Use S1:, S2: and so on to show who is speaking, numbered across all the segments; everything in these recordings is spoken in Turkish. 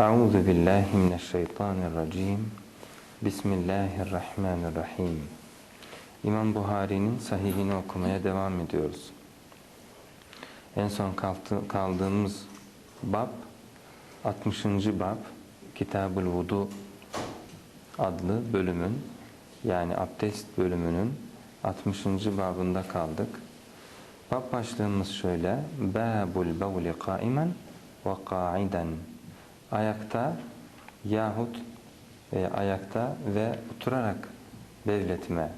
S1: Euzu billahi mineşşeytanirracim. Bismillahirrahmanirrahim. İmam Buhari'nin sahihini okumaya devam ediyoruz. En son kaldığımız bab 60. bab Kitabul Vudu adlı bölümün yani abdest bölümünün 60. babında kaldık. Bab başlığımız şöyle. Babul bavli kaimen ve kaiden. Ayakta yahut e, ayakta ve oturarak bevletme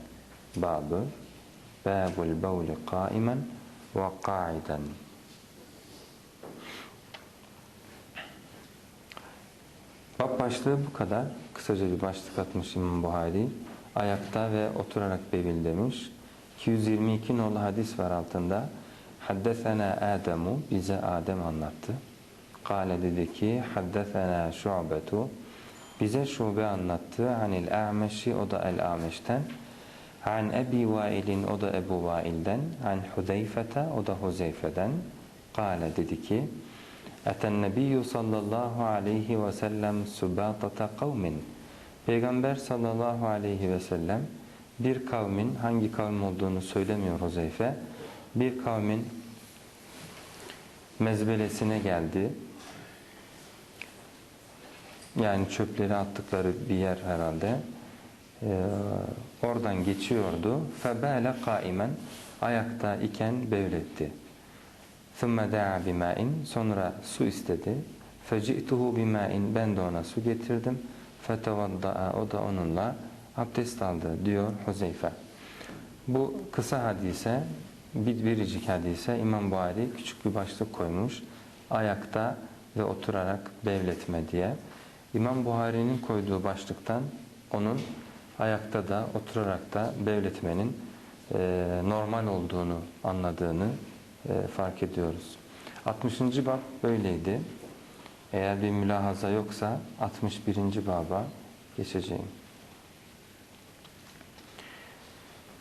S1: babı. Babul bavli kaimen ve kaiden. Bab başlığı bu kadar. Kısaca bir başlık atmış İmam Buhari. Ayakta ve oturarak bevil demiş. 222 nolu hadis var altında. Haddesena Ademu bize Adem anlattı. Kale dedi ki haddesena şu'betu bize şube anlattı. Anil a'meşi o da el a'meşten. An Ebi Vail'in o da Ebu Vail'den. An Hudeyfete o da Huzeyfe'den. Kale dedi ki Eten nebiyyü sallallahu aleyhi ve sellem sübatata kavmin. Peygamber sallallahu aleyhi ve sellem bir kavmin hangi kavim olduğunu söylemiyor Huzeyfe. Bir kavmin mezbelesine geldi. Yani çöpleri attıkları bir yer herhalde. Ee, oradan geçiyordu. Febale kaimen ayakta iken bevletti. ثُمَّ دَعَ بِمَاءٍ Sonra su istedi. فَجِئْتُهُ بِمَاءٍ Ben de ona su getirdim. فَتَوَضَّعَ O da onunla abdest aldı diyor Huzeyfe. Bu kısa hadise, bir biricik hadise İmam Buhari küçük bir başlık koymuş. Ayakta ve oturarak bevletme diye. İmam Buhari'nin koyduğu başlıktan onun ayakta da oturarak da bevletmenin e, normal olduğunu anladığını e, fark ediyoruz. 60. bab böyleydi. Eğer bir mülahaza yoksa 61. baba geçeceğim.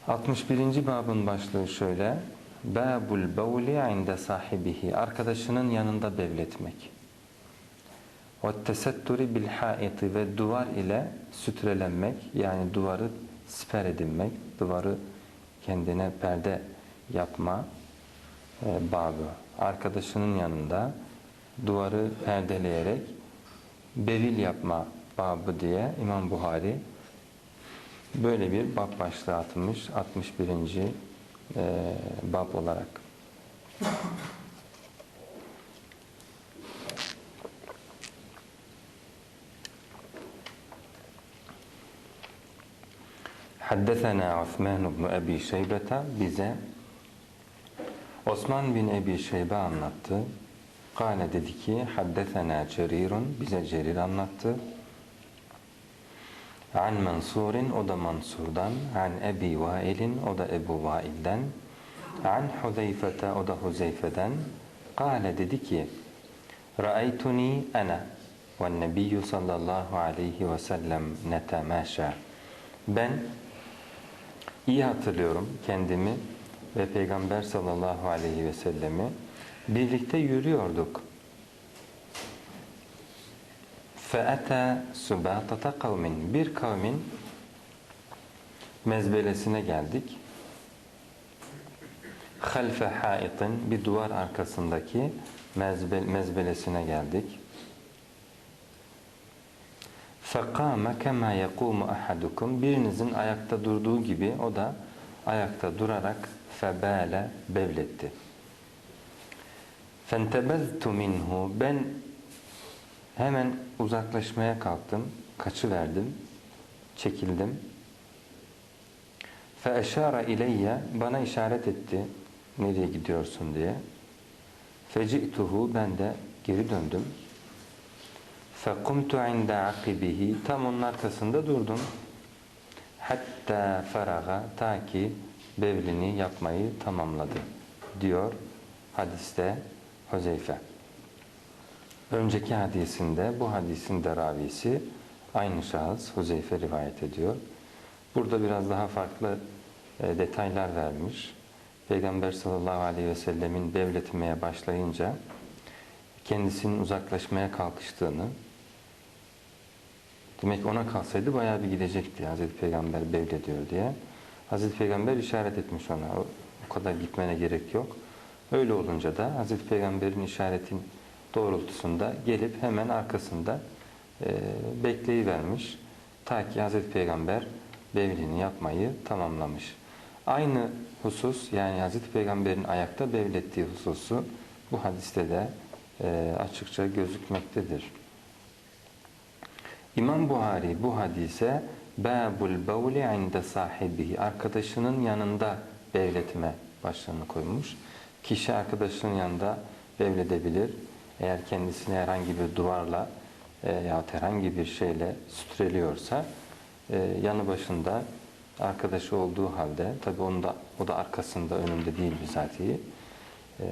S1: 61. babın başlığı şöyle. Babul bavli inde sahibihi. Arkadaşının yanında bevletmek. Bil haiti ve duvar ile sütrelenmek yani duvarı siper edinmek, duvarı kendine perde yapma e, babı. Arkadaşının yanında duvarı perdeleyerek bevil yapma babı diye İmam Buhari böyle bir bab başlığı atmış 61. E, bab olarak. Haddesena Osman ibn Ebi Şeybete bize Osman bin Ebi Şeybe anlattı. Kale dedi ki haddesena Cerirun bize Cerir anlattı. An Mansur'in o da Mansur'dan. An Ebi Vail'in o da Ebu Vail'den. An Huzeyfete o da Huzeyfe'den. Kale dedi ki Ra'aytuni ana ve nebiyyü sallallahu aleyhi ve sellem netemaşa. Ben iyi hatırlıyorum kendimi ve Peygamber sallallahu aleyhi ve sellemi birlikte yürüyorduk. فَاَتَى سُبَاتَةَ kavmin Bir kavmin mezbelesine geldik. halfe haitin bir duvar arkasındaki mezbe, mezbelesine geldik. فَقَامَ كَمَا يَقُومُ أَحَدُكُمْ Birinizin ayakta durduğu gibi o da ayakta durarak febale bevletti. Fentebeztu minhu ben hemen uzaklaşmaya kalktım, kaçıverdim, çekildim. Fe eşara ileyye bana işaret etti nereye gidiyorsun diye. Feci'tuhu ben de geri döndüm. Fekumtu inde akibihi tam onun arkasında durdum. Hatta feraga ta ki bevlini yapmayı tamamladı diyor hadiste Huzeyfe. Önceki hadisinde bu hadisin de ravisi aynı şahıs Huzeyfe rivayet ediyor. Burada biraz daha farklı e, detaylar vermiş. Peygamber sallallahu aleyhi ve sellemin devletmeye başlayınca kendisinin uzaklaşmaya kalkıştığını Demek ki ona kalsaydı bayağı bir gidecekti Hazreti Peygamber bevlediyor diye. Hazreti Peygamber işaret etmiş ona. O kadar gitmene gerek yok. Öyle olunca da Hazreti Peygamber'in işaretin doğrultusunda gelip hemen arkasında e, bekleyivermiş. Ta ki Hazreti Peygamber bevlini yapmayı tamamlamış. Aynı husus yani Hazreti Peygamber'in ayakta bevlettiği hususu bu hadiste de e, açıkça gözükmektedir. İmam Buhari bu hadise babul bavli inde sahibihi arkadaşının yanında bevletme başlığını koymuş. Kişi arkadaşının yanında bevledebilir. Eğer kendisine herhangi bir duvarla e, yahut herhangi bir şeyle sütreliyorsa e, yanı başında arkadaşı olduğu halde tabi onu da, o da arkasında önünde değil bizatihi e,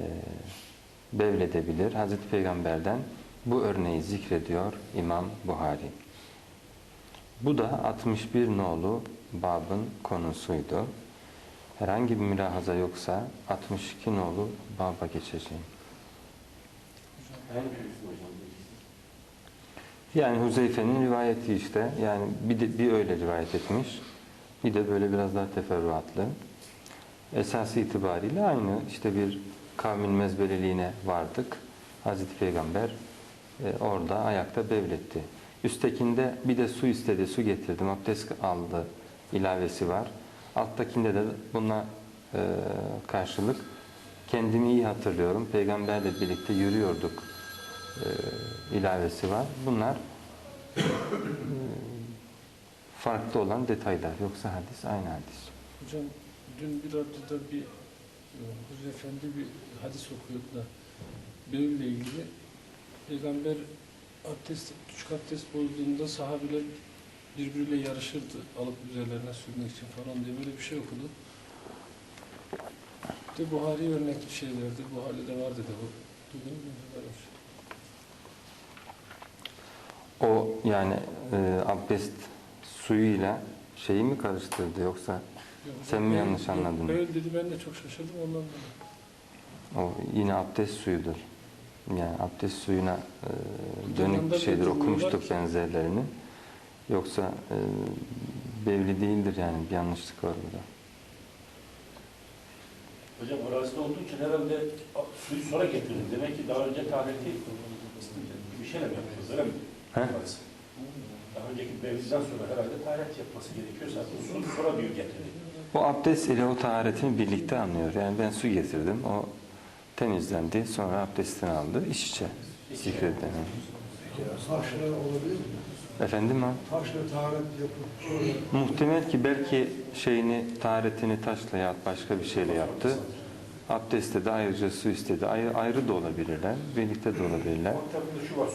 S1: bevledebilir. Hazreti Peygamber'den bu örneği zikrediyor İmam Buhari. Bu da 61 nolu babın konusuydu. Herhangi bir mülahaza yoksa 62 nolu baba geçeceğim. Yani Huzeyfe'nin rivayeti işte. Yani bir, de, bir öyle rivayet etmiş. Bir de böyle biraz daha teferruatlı. Esası itibariyle aynı işte bir kavmin mezbeleliğine vardık. Hazreti Peygamber e, orada ayakta bevletti. Üsttekinde bir de su istedi, su getirdim, abdest aldı ilavesi var. Alttakinde de buna e, karşılık kendimi iyi hatırlıyorum. Peygamberle birlikte yürüyorduk e, ilavesi var. Bunlar e, farklı olan detaylar. Yoksa hadis aynı hadis.
S2: Hocam dün bir radyoda bir e, Efendi bir hadis okuyordu da benimle ilgili Peygamber abdest, küçük abdest bozduğunda sahabeler birbiriyle yarışırdı alıp üzerlerine sürmek için falan diye böyle bir şey okudu. De Buhari örnekli şeylerdi. Buhari'de var dedi bu. Duydunuz mu? Şey.
S1: O yani e, abdest suyuyla şeyi mi karıştırdı yoksa
S2: Yok,
S1: Sen mi yanlış anladın?
S2: Böyle dedi ben de çok şaşırdım ondan dolayı.
S1: o yine abdest suyudur. Yani abdest suyuna e, dönük bir şeydir. Okumuştuk benzerlerini. Yoksa e, bevli değildir yani bir yanlışlık var burada.
S3: Hocam arasında olduğu için herhalde suyu sonra getirdin. Demek ki daha önce tahreti bir şeyle mi yapıyoruz öyle mi?
S1: He?
S3: Daha önceki mevziden sonra herhalde taharet yapması gerekiyor. Zaten su sonra diyor getirdi.
S1: O abdest ile o taharetini birlikte anlıyor. Yani ben su getirdim. O temizlendi. Sonra abdestini aldı. İç içe zikredilen.
S4: Taşla olabilir mi?
S1: Efendim ha?
S4: Taşla taharet yapıp
S1: Muhtemel ki belki şeyini, taharetini taşla ya başka bir şeyle yaptı. Abdestte de ayrıca su istedi. Ayrı, ayrı da olabilirler, birlikte de olabilirler.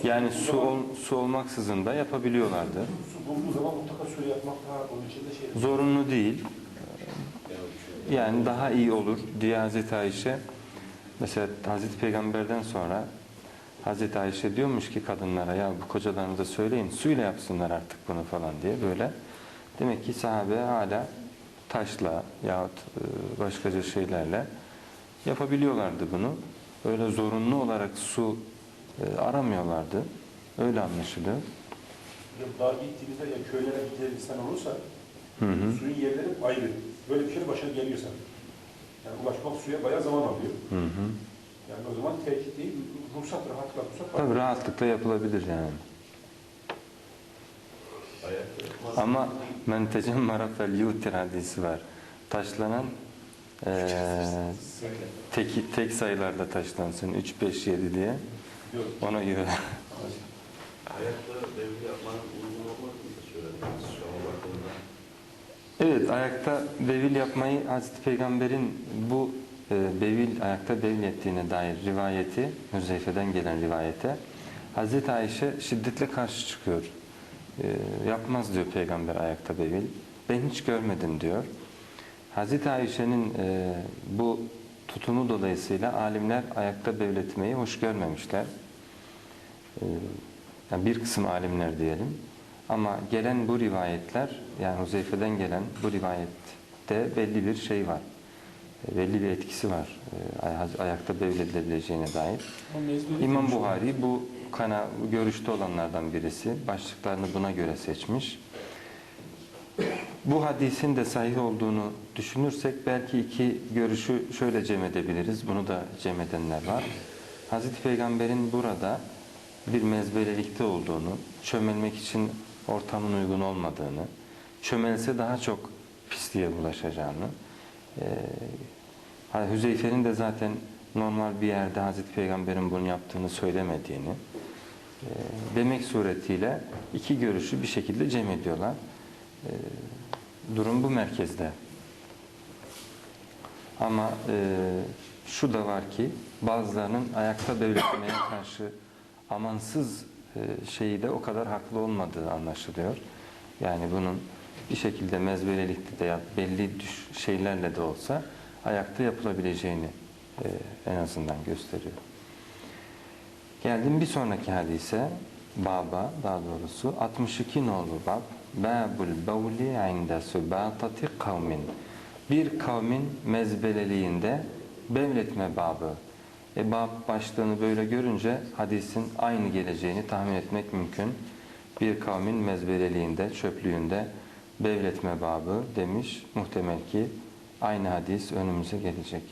S1: Yani su, ol, su olmaksızın da yapabiliyorlardı.
S3: Şey.
S1: Zorunlu değil. Yani daha iyi olur diye Hazreti Ayşe mesela Hazreti Peygamber'den sonra Hazreti Ayşe diyormuş ki kadınlara ya bu kocalarınıza söyleyin suyla yapsınlar artık bunu falan diye böyle. Demek ki sahabe hala taşla yahut e, başkaca şeylerle yapabiliyorlardı bunu. Öyle zorunlu olarak su e, aramıyorlardı. Öyle anlaşılıyor.
S3: Ya Daha gittiğinizde ya köylere giden insan olursa
S1: Hı hı.
S3: suyun yerleri ayrı. Böyle bir şey başına geliyorsa. Yani ulaşmak suya bayağı zaman alıyor.
S1: Hı hı.
S3: Yani o zaman tehdit değil, ruhsat, rahatlıkla ruhsat.
S1: Tabii rahatlıkla yapılabilir yani. Ama men tecemmara fel yutir hadisi var. Taşlanan eee tek, tek sayılarda taşlansın. 3, 5, 7 diye. Ona göre.
S5: Ayakta
S1: Evet ayakta bevil yapmayı Hazreti Peygamber'in bu e, bevil ayakta bevil ettiğine dair rivayeti Hüzeyfe'den gelen rivayete Hazreti Ayşe şiddetle karşı çıkıyor. E, yapmaz diyor Peygamber ayakta bevil. Ben hiç görmedim diyor. Hazreti Ayşe'nin e, bu tutumu dolayısıyla alimler ayakta bevletmeyi hoş görmemişler. E, yani bir kısım alimler diyelim. Ama gelen bu rivayetler yani Huzeyfe'den gelen bu rivayette belli bir şey var. e, belli bir etkisi var. E, ay- ayakta bevledilebileceğine dair. İmam. Buhari bu kana görüşte olanlardan birisi. Başlıklarını buna göre seçmiş. Bu hadisin de sahih olduğunu düşünürsek belki iki görüşü şöyle cem edebiliriz. Bunu da cem edenler var. Hazreti Peygamber'in burada bir mezbelelikte olduğunu, çömelmek için ortamın uygun olmadığını, çömelse daha çok pisliğe bulaşacağını, Hani Hüzeyfe'nin de zaten normal bir yerde Hazreti Peygamber'in bunu yaptığını söylemediğini e, demek suretiyle iki görüşü bir şekilde cem ediyorlar. E, durum bu merkezde. Ama e, şu da var ki bazılarının ayakta devletmeye karşı amansız e, şeyi de o kadar haklı olmadığı anlaşılıyor. Yani bunun bir şekilde mezbelelikte de belli şeylerle de olsa ayakta yapılabileceğini e, en azından gösteriyor. Geldim bir sonraki hadise baba daha doğrusu 62 nolu bab Babul bavli inde subatati kavmin bir kavmin mezbeleliğinde bevletme babı. E bab başlığını böyle görünce hadisin aynı geleceğini tahmin etmek mümkün. Bir kavmin mezbeleliğinde, çöplüğünde bevletme babı demiş. Muhtemel ki aynı hadis önümüze gelecek.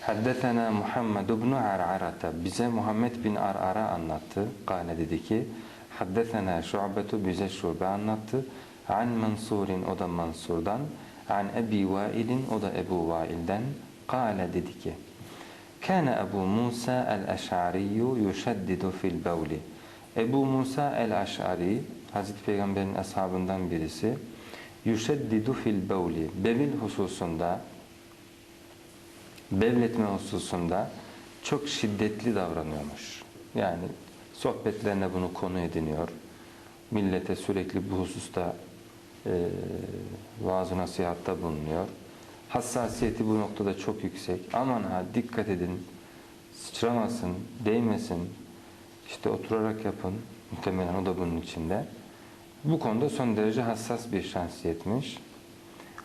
S1: Haddetena Muhammed ibn Ar'arata bize Muhammed bin Ar'ara anlattı. Kale dedi ki Haddetena Şu'betu bize Şube anlattı. An Mansur'in o da Mansur'dan. An Ebi Vail'in o da Ebu Vail'den. Kale dedi ki Kana Ebu Musa el-Eş'ariyyu yuşeddidu fil bevli. Ebu Musa el-Eş'ari Hazreti Peygamber'in ashabından birisi yuşeddidu fil bevli. Bevil hususunda bevletme hususunda çok şiddetli davranıyormuş. Yani sohbetlerine bunu konu ediniyor. Millete sürekli bu hususta e, vaaz nasihatta bulunuyor. Hassasiyeti bu noktada çok yüksek. Aman ha dikkat edin, sıçramasın, değmesin, işte oturarak yapın. Muhtemelen o da bunun içinde. Bu konuda son derece hassas bir şahsiyetmiş.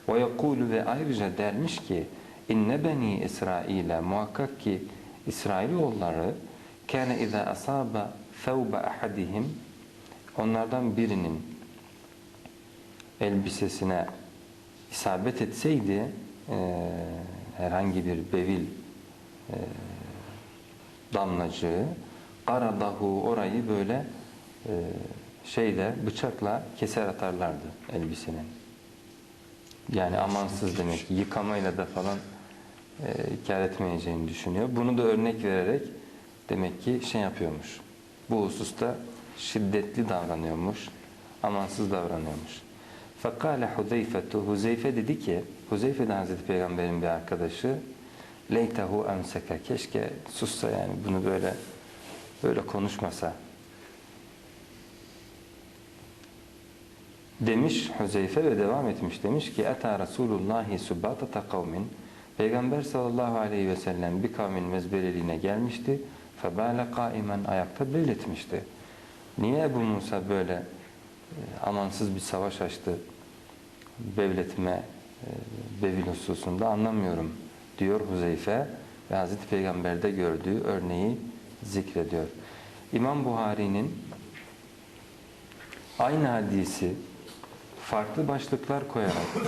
S1: Ve yekulu ve ayrıca dermiş ki inne beni İsrail'e muhakkak ki İsrailoğulları kâne izâ asâbe thawba ahadihim onlardan birinin elbisesine isabet etseydi e, herhangi bir bevil e, damlacığı qaradahu orayı böyle e, şeyle bıçakla keser atarlardı elbisenin. Yani amansız demek. Yıkamayla da falan e, kar etmeyeceğini düşünüyor. Bunu da örnek vererek demek ki şey yapıyormuş. Bu hususta şiddetli davranıyormuş. Amansız davranıyormuş. Fakale Huzeyfetu Huzeyfe dedi ki Huzeyfe de Hazreti Peygamber'in bir arkadaşı Leytehu emseke keşke sussa yani bunu böyle böyle konuşmasa demiş Huzeyfe ve devam etmiş demiş ki Eta Resulullahi subbatata kavmin Peygamber sallallahu aleyhi ve sellem bir kavmin mezbeleliğine gelmişti. Febale kaimen ayakta belletmişti. Niye Ebu Musa böyle amansız bir savaş açtı bevletme e, bevil hususunda anlamıyorum diyor Huzeyfe ve Hazreti Peygamber'de gördüğü örneği zikrediyor. İmam Buhari'nin aynı hadisi farklı başlıklar koyarak